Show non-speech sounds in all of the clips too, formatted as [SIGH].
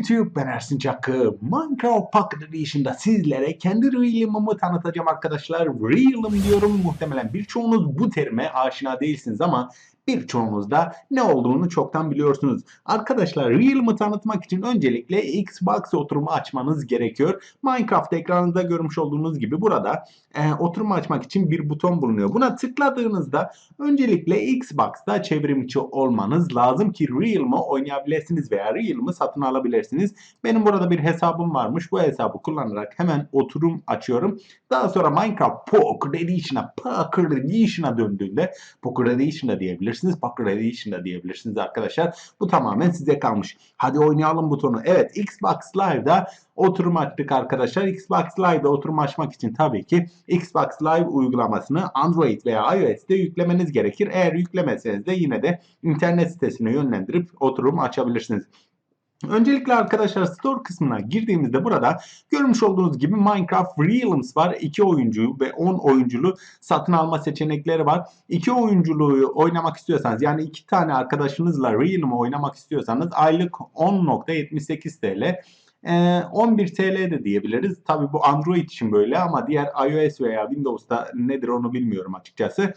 YouTube ben Ersin Çakı. Minecraft Pocket Edition'da sizlere kendi Realm'ımı tanıtacağım arkadaşlar. Realm diyorum muhtemelen birçoğunuz bu terime aşina değilsiniz ama birçoğunuz da ne olduğunu çoktan biliyorsunuz. Arkadaşlar Realm'ı tanıtmak için öncelikle Xbox oturumu açmanız gerekiyor. Minecraft ekranında görmüş olduğunuz gibi burada e, oturumu açmak için bir buton bulunuyor. Buna tıkladığınızda öncelikle Xbox'ta çevrimçi olmanız lazım ki Realm'ı oynayabilirsiniz veya Realm'ı satın alabilirsiniz. Benim burada bir hesabım varmış. Bu hesabı kullanarak hemen oturum açıyorum. Daha sonra Minecraft Pocket Edition'a Pocket Edition'a döndüğünde Pocket Edition'da diyebilirsiniz. Pocket Edition'da diyebilirsiniz arkadaşlar. Bu tamamen size kalmış. Hadi oynayalım butonu. Evet Xbox Live'da oturum açtık arkadaşlar. Xbox Live'da oturum açmak için tabii ki Xbox Live uygulamasını Android veya iOS'te yüklemeniz gerekir. Eğer yüklemezseniz de yine de internet sitesine yönlendirip oturum açabilirsiniz. Öncelikle arkadaşlar Store kısmına girdiğimizde burada görmüş olduğunuz gibi Minecraft Realms var. 2 oyuncu ve 10 oyunculu satın alma seçenekleri var. 2 oyunculuğu oynamak istiyorsanız yani 2 tane arkadaşınızla Realm'ı oynamak istiyorsanız aylık 10.78 TL. 11 TL de diyebiliriz. Tabi bu Android için böyle ama diğer iOS veya Windows'ta nedir onu bilmiyorum açıkçası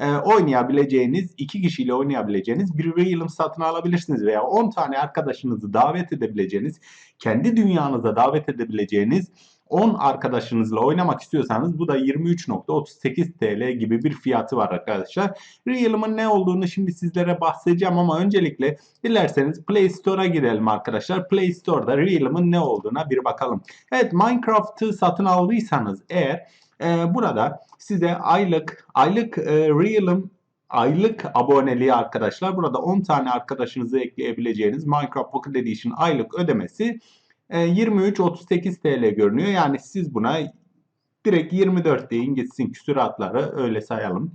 e, oynayabileceğiniz, iki kişiyle oynayabileceğiniz bir Realm satın alabilirsiniz veya 10 tane arkadaşınızı davet edebileceğiniz, kendi dünyanıza davet edebileceğiniz 10 arkadaşınızla oynamak istiyorsanız bu da 23.38 TL gibi bir fiyatı var arkadaşlar. Realm'ın ne olduğunu şimdi sizlere bahsedeceğim ama öncelikle dilerseniz Play Store'a gidelim arkadaşlar. Play Store'da Realm'ın ne olduğuna bir bakalım. Evet Minecraft'ı satın aldıysanız eğer e, burada size aylık aylık e, Realm aylık aboneliği arkadaşlar. Burada 10 tane arkadaşınızı ekleyebileceğiniz Minecraft Pocket Edition aylık ödemesi e, 23.38 TL görünüyor. Yani siz buna direkt 24 deyin gitsin küsuratları öyle sayalım.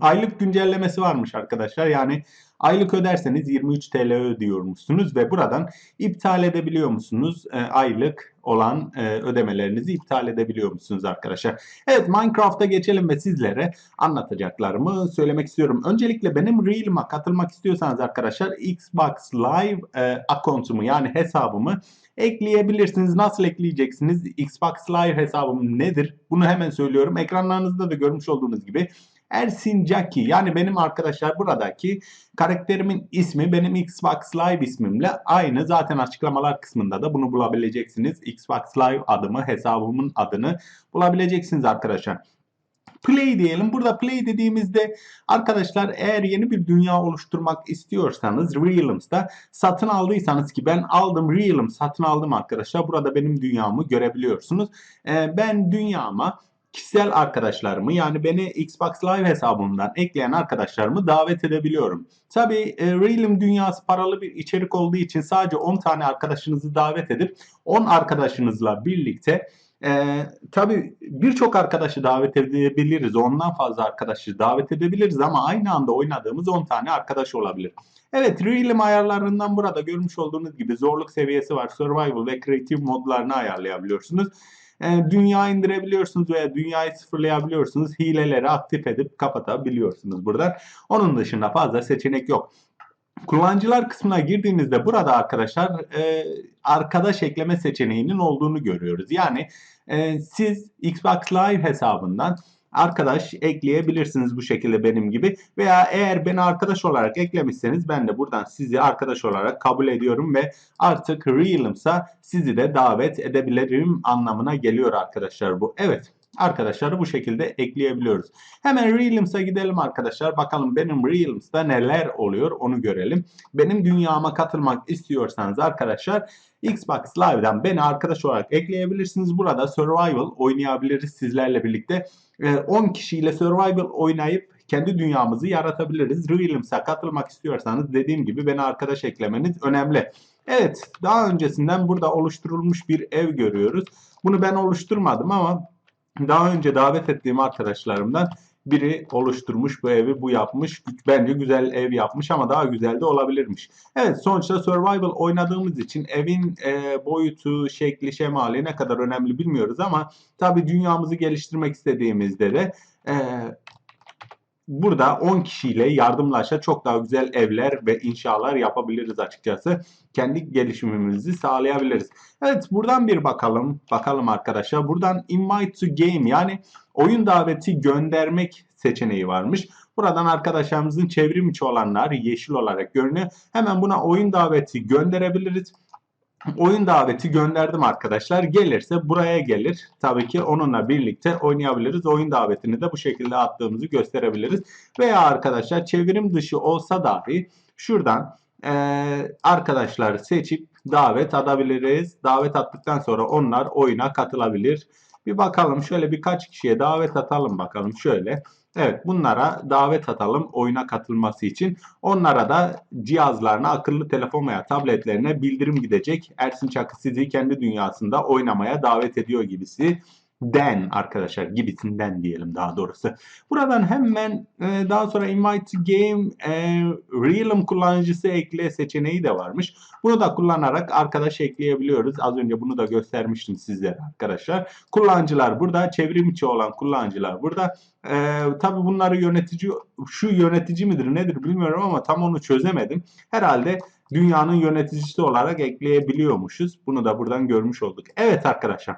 Aylık güncellemesi varmış arkadaşlar. Yani aylık öderseniz 23 TL ödüyormuşsunuz ve buradan iptal edebiliyor musunuz? E, aylık olan e, ödemelerinizi iptal edebiliyor musunuz arkadaşlar? Evet Minecraft'a geçelim ve sizlere anlatacaklarımı söylemek istiyorum. Öncelikle benim Realm'a katılmak istiyorsanız arkadaşlar Xbox Live e, account'umu yani hesabımı ekleyebilirsiniz. Nasıl ekleyeceksiniz? Xbox Live hesabım nedir? Bunu hemen söylüyorum. Ekranlarınızda da görmüş olduğunuz gibi Ersin Caki yani benim arkadaşlar buradaki karakterimin ismi benim Xbox Live ismimle aynı. Zaten açıklamalar kısmında da bunu bulabileceksiniz. Xbox Live adımı, hesabımın adını bulabileceksiniz arkadaşlar. Play diyelim. Burada play dediğimizde arkadaşlar eğer yeni bir dünya oluşturmak istiyorsanız Realms'da satın aldıysanız ki ben aldım Realm satın aldım arkadaşlar. Burada benim dünyamı görebiliyorsunuz. Ee, ben dünyama kişisel arkadaşlarımı yani beni Xbox Live hesabımdan ekleyen arkadaşlarımı davet edebiliyorum. Tabi e, Realm dünyası paralı bir içerik olduğu için sadece 10 tane arkadaşınızı davet edip 10 arkadaşınızla birlikte e, tabi birçok arkadaşı davet edebiliriz. Ondan fazla arkadaşı davet edebiliriz ama aynı anda oynadığımız 10 tane arkadaş olabilir. Evet Realm ayarlarından burada görmüş olduğunuz gibi zorluk seviyesi var. Survival ve Creative modlarını ayarlayabiliyorsunuz. E, dünya indirebiliyorsunuz veya dünyayı sıfırlayabiliyorsunuz. Hileleri aktif edip kapatabiliyorsunuz burada. Onun dışında fazla seçenek yok. Kullanıcılar kısmına girdiğimizde burada arkadaşlar e, arkadaş ekleme seçeneğinin olduğunu görüyoruz. Yani e, siz Xbox Live hesabından arkadaş ekleyebilirsiniz bu şekilde benim gibi. Veya eğer beni arkadaş olarak eklemişseniz ben de buradan sizi arkadaş olarak kabul ediyorum ve artık Realm'sa sizi de davet edebilirim anlamına geliyor arkadaşlar bu. Evet arkadaşları bu şekilde ekleyebiliyoruz. Hemen Realms'a gidelim arkadaşlar. Bakalım benim Realms'da neler oluyor onu görelim. Benim dünyama katılmak istiyorsanız arkadaşlar Xbox Live'dan beni arkadaş olarak ekleyebilirsiniz. Burada Survival oynayabiliriz sizlerle birlikte. 10 ee, kişiyle Survival oynayıp kendi dünyamızı yaratabiliriz. Realms'a katılmak istiyorsanız dediğim gibi beni arkadaş eklemeniz önemli. Evet daha öncesinden burada oluşturulmuş bir ev görüyoruz. Bunu ben oluşturmadım ama daha önce davet ettiğim arkadaşlarımdan biri oluşturmuş bu evi bu yapmış. Bence güzel ev yapmış ama daha güzel de olabilirmiş. Evet sonuçta survival oynadığımız için evin e, boyutu, şekli, şemali ne kadar önemli bilmiyoruz ama tabii dünyamızı geliştirmek istediğimizde de e, burada 10 kişiyle yardımlaşa çok daha güzel evler ve inşalar yapabiliriz açıkçası. Kendi gelişimimizi sağlayabiliriz. Evet buradan bir bakalım. Bakalım arkadaşlar. Buradan invite to game yani oyun daveti göndermek seçeneği varmış. Buradan arkadaşlarımızın çevrim içi olanlar yeşil olarak görünüyor. Hemen buna oyun daveti gönderebiliriz. Oyun daveti gönderdim arkadaşlar. Gelirse buraya gelir. Tabii ki onunla birlikte oynayabiliriz. Oyun davetini de bu şekilde attığımızı gösterebiliriz. Veya arkadaşlar çevrim dışı olsa dahi şuradan e, arkadaşları seçip davet atabiliriz. Davet attıktan sonra onlar oyuna katılabilir. Bir bakalım şöyle birkaç kişiye davet atalım bakalım şöyle. Evet bunlara davet atalım oyuna katılması için. Onlara da cihazlarına, akıllı telefon veya tabletlerine bildirim gidecek. Ersin Çakı sizi kendi dünyasında oynamaya davet ediyor gibisi den arkadaşlar gibisinden diyelim daha doğrusu. Buradan hemen e, daha sonra invite game e, realm kullanıcısı ekle seçeneği de varmış. Bunu da kullanarak arkadaş ekleyebiliyoruz. Az önce bunu da göstermiştim sizlere arkadaşlar. Kullanıcılar burada, çevrim içi olan kullanıcılar burada. E, tabii bunları yönetici, şu yönetici midir nedir bilmiyorum ama tam onu çözemedim. Herhalde dünyanın yöneticisi olarak ekleyebiliyormuşuz. Bunu da buradan görmüş olduk. Evet arkadaşlar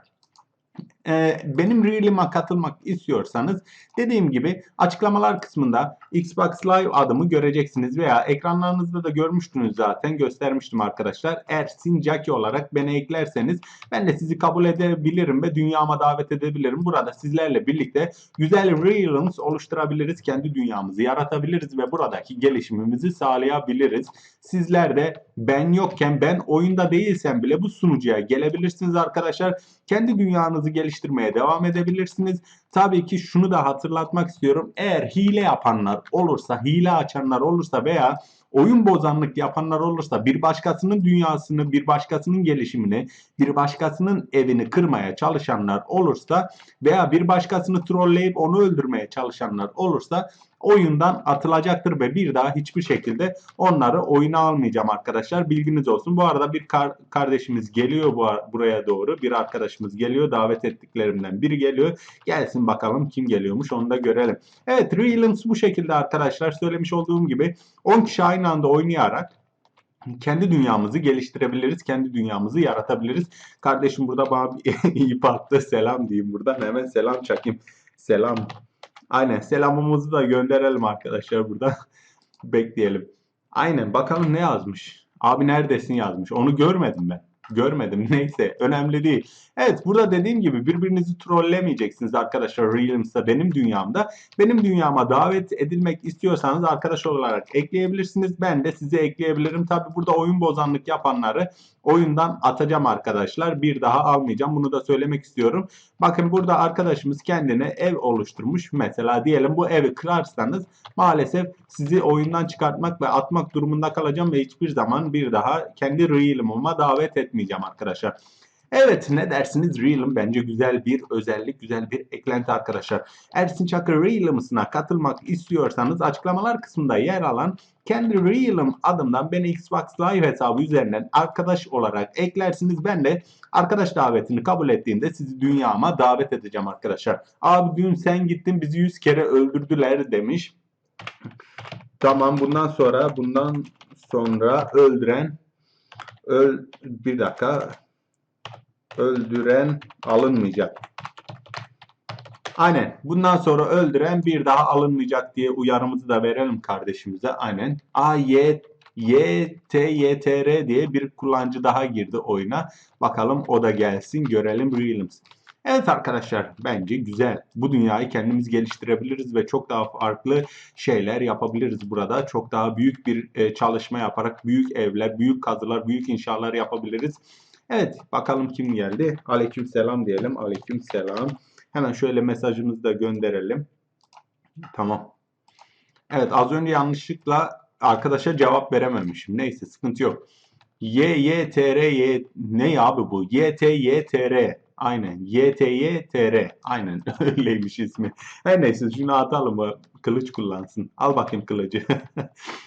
e, benim Real'ime katılmak istiyorsanız dediğim gibi açıklamalar kısmında Xbox Live adımı göreceksiniz veya ekranlarınızda da görmüştünüz zaten göstermiştim arkadaşlar. Ersin Jackie olarak beni eklerseniz ben de sizi kabul edebilirim ve dünyama davet edebilirim. Burada sizlerle birlikte güzel Realms oluşturabiliriz. Kendi dünyamızı yaratabiliriz ve buradaki gelişimimizi sağlayabiliriz. Sizler de ben yokken ben oyunda değilsem bile bu sunucuya gelebilirsiniz arkadaşlar. Kendi dünyanızı geliştirmeye devam edebilirsiniz. Tabii ki şunu da hatırlatmak istiyorum. Eğer hile yapanlar olursa, hile açanlar olursa veya oyun bozanlık yapanlar olursa bir başkasının dünyasını, bir başkasının gelişimini, bir başkasının evini kırmaya çalışanlar olursa veya bir başkasını trolleyip onu öldürmeye çalışanlar olursa oyundan atılacaktır ve bir daha hiçbir şekilde onları oyuna almayacağım arkadaşlar. Bilginiz olsun. Bu arada bir kar kardeşimiz geliyor bu buraya doğru. Bir arkadaşımız geliyor. Davet ettiklerimden biri geliyor. Gelsin bakalım kim geliyormuş onu da görelim. Evet Realms bu şekilde arkadaşlar. Söylemiş olduğum gibi 10 kişi aynı anda oynayarak kendi dünyamızı geliştirebiliriz. Kendi dünyamızı yaratabiliriz. Kardeşim burada bana bir [LAUGHS] ip attı. Selam diyeyim buradan. Hemen selam çakayım. Selam. Aynen selamımızı da gönderelim arkadaşlar burada. [LAUGHS] Bekleyelim. Aynen bakalım ne yazmış. Abi neredesin yazmış. Onu görmedim ben. Görmedim. [LAUGHS] Neyse önemli değil. Evet burada dediğim gibi birbirinizi trollemeyeceksiniz arkadaşlar Realms'ta benim dünyamda. Benim dünyama davet edilmek istiyorsanız arkadaş olarak ekleyebilirsiniz. Ben de sizi ekleyebilirim. Tabi burada oyun bozanlık yapanları oyundan atacağım arkadaşlar. Bir daha almayacağım. Bunu da söylemek istiyorum. Bakın burada arkadaşımız kendine ev oluşturmuş. Mesela diyelim bu evi kırarsanız maalesef sizi oyundan çıkartmak ve atmak durumunda kalacağım ve hiçbir zaman bir daha kendi Realm'ıma davet etmeyeceğim arkadaşlar. Evet ne dersiniz Realm bence güzel bir özellik, güzel bir eklenti arkadaşlar. Ersin Çakır Realm'sına katılmak istiyorsanız açıklamalar kısmında yer alan kendi Realm adımdan beni Xbox Live hesabı üzerinden arkadaş olarak eklersiniz. Ben de arkadaş davetini kabul ettiğimde sizi dünyama davet edeceğim arkadaşlar. Abi dün sen gittin bizi 100 kere öldürdüler demiş. Tamam bundan sonra bundan sonra öldüren öl bir dakika öldüren alınmayacak. Aynen. Bundan sonra öldüren bir daha alınmayacak diye uyarımızı da verelim kardeşimize. Aynen. A, Y, Y, T, Y, T, R diye bir kullanıcı daha girdi oyuna. Bakalım o da gelsin. Görelim Realms. Evet arkadaşlar bence güzel. Bu dünyayı kendimiz geliştirebiliriz ve çok daha farklı şeyler yapabiliriz burada. Çok daha büyük bir e, çalışma yaparak büyük evler, büyük kazılar, büyük inşalar yapabiliriz. Evet bakalım kim geldi. Aleyküm selam diyelim. Aleyküm selam. Hemen şöyle mesajımızı da gönderelim. Tamam. Evet az önce yanlışlıkla arkadaşa cevap verememişim. Neyse sıkıntı yok. Y, Y, T, R, Y ne abi bu? Y, T, Y, T, R. Aynen. YTYTR. Aynen [LAUGHS] öyleymiş ismi. Her neyse şunu atalım mı? Kılıç kullansın. Al bakayım kılıcı.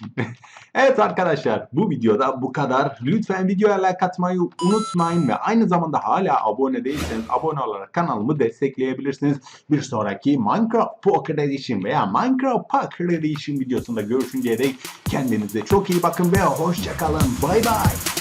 [LAUGHS] evet arkadaşlar bu videoda bu kadar. Lütfen videoya like atmayı unutmayın ve aynı zamanda hala abone değilseniz abone olarak kanalımı destekleyebilirsiniz. Bir sonraki Minecraft Pocket Edition veya Minecraft Pocket Edition videosunda görüşünceye dek kendinize çok iyi bakın ve hoşçakalın. Bay bay.